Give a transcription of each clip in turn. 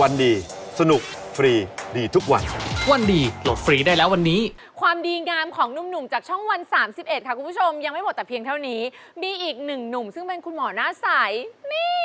วันดี สนุกฟรีดีทุกวัน วันดีโหลดฟรีได้แล้ววันนี้ ความดีงามของหนุ่มๆ จากช่องวัน 31 ค่ะ คุณผู้ชมยังไม่หมดแต่เพียงเท่านี้ มีอีกหนึ่งหนุ่มซึ่งเป็นคุณหมอหน้าใส นี่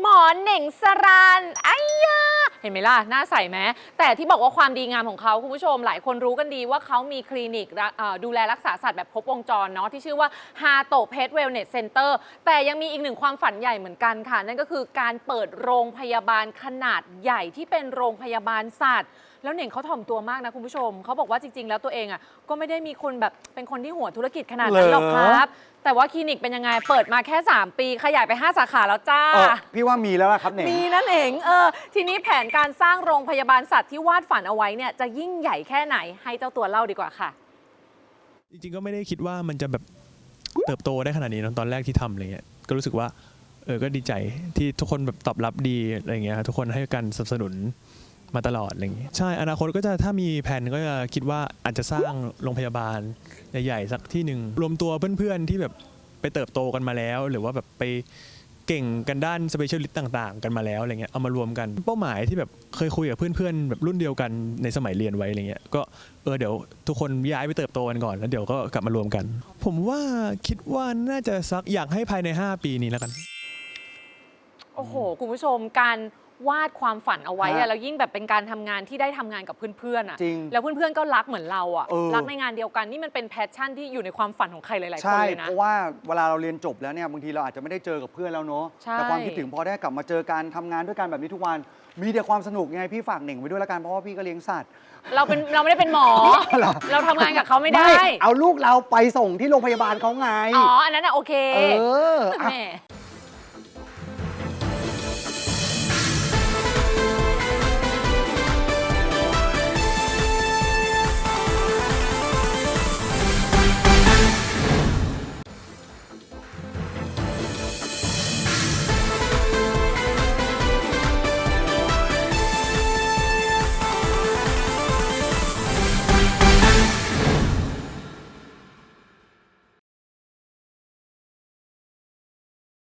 หมอเหน่งสรานไอ้ยา เห็นไหมล่ะหน้าใสไหมแต่ที่บอกว่าความดีงามของเขาคุณผู้ชม หลายคนรู้กันดีว่าเขามีคลินิกรักเอ่อดูแลรักษาสัตว์แบบครบวงจรเนาะที่ชื่อว่าฮาโตเพ t เวลเน s เซ็นเตอร์แต่ยังมีอีกหนึ่งความฝันใหญ่เหมือนกันค่ะ นั่นก็คือการเปิดโรงพยาบาลขนาดใหญ่ที่เป็นโรงพยาบาลสัตว์ แล้วเน่งเขาถ่อมตัวมากนะคุณผู้ชม เขาบอกว่าจริงๆ แล้วตัวเองอะก็ไม่ได้มีคนแบบเป็นคนที่หัวธุรกิจขนาดนั้นหรอกครับ แต่ว่าคลินิกเป็นยังไง เปิดมาแค่ 3 ปี ขยายไป 5 สาขาแล้วจ้า เออพี่ว่ามีแล้วล่ะครับเน่งมีนั่นเองเออทีนี้แผนการสร้างโรงพยาบาลสัตว์ที่วาดฝันเอาไว้เนี่ยจะยิ่งใหญ่แค่ไหนให้เจ้าตัวเล่าดีกว่าค่ะ จริงๆก็ไม่ได้คิดว่ามันจะแบบเติบโตได้ขนาดนี้นะตอนแรกที่ทำอะไรเงี้ยก็รู้สึกว่าเออก็ดีใจที่ทุกคนแบบตอบรับดีอะไรเงี้ยครับทุกคนให้การสนับสนุน มาตลอดอะไรเงี้ยใช่อนาคตก็จะถ้ามีแผนก็จะคิดว่าอาจจะสร้างโรงพยาบาลใหญ่ๆสักที่หนึ่งรวมตัวเพื่อนๆที่แบบไปเติบโตกันมาแล้ว หรือว่าแบบไปเก่งกันด้านสเปเชียลิสต์ต่าง ๆ กันมาแล้วอะไรเงี้ยเอามารวมกันเป้าหมายที่แบบเคยคุยกับเพื่อนๆแบบรุ่นเดียวกันในสมัยเรียนไว้อะไรเงี้ยก็เออเดี๋ยวทุกคนย้ายไปเติบโตกันก่อนแล้วเดี๋ยวก็กลับมารวมกัน ผมว่าคิดว่าน่าจะสักอยากให้ภายใน 5 ปีนี้แล้วกัน โอ้โห คุณผู้ชมการ วาดความฝันเอาไว้อะฮะแล้วยิ่งแบบเป็นการทำงานที่ได้ทำงานกับเพื่อนๆอะจริงแล้วเพื่อนๆก็รักเหมือนเราอะเออ รักในงานเดียวกันนี่มันเป็นแพชชั่นที่อยู่ในความฝันของใครหลายๆคนใช่ เลยนะ เพราะว่าเวลาเราเรียนจบแล้วเนี่ยบางทีเราอาจจะไม่ได้เจอกับเพื่อนแล้วเนาะใช่ แต่ความคิดถึงพอได้กลับมาเจอกันทำงานด้วยกันแบบนี้ทุกวันมีแต่ความสนุกยังไงพี่ฝากเหน่งไว้ด้วยละกันเพราะว่าพี่ก็เลี้ยงสัตว์ เราเป็นเราไม่ได้เป็นหมอ เหรอ เราทำงานกับเขาไม่ได้ เอาลูกเราไปส่งที่โรงพยาบาลเขาไง อ๋อ อันนั้นอะโอเคเอออะ แหม่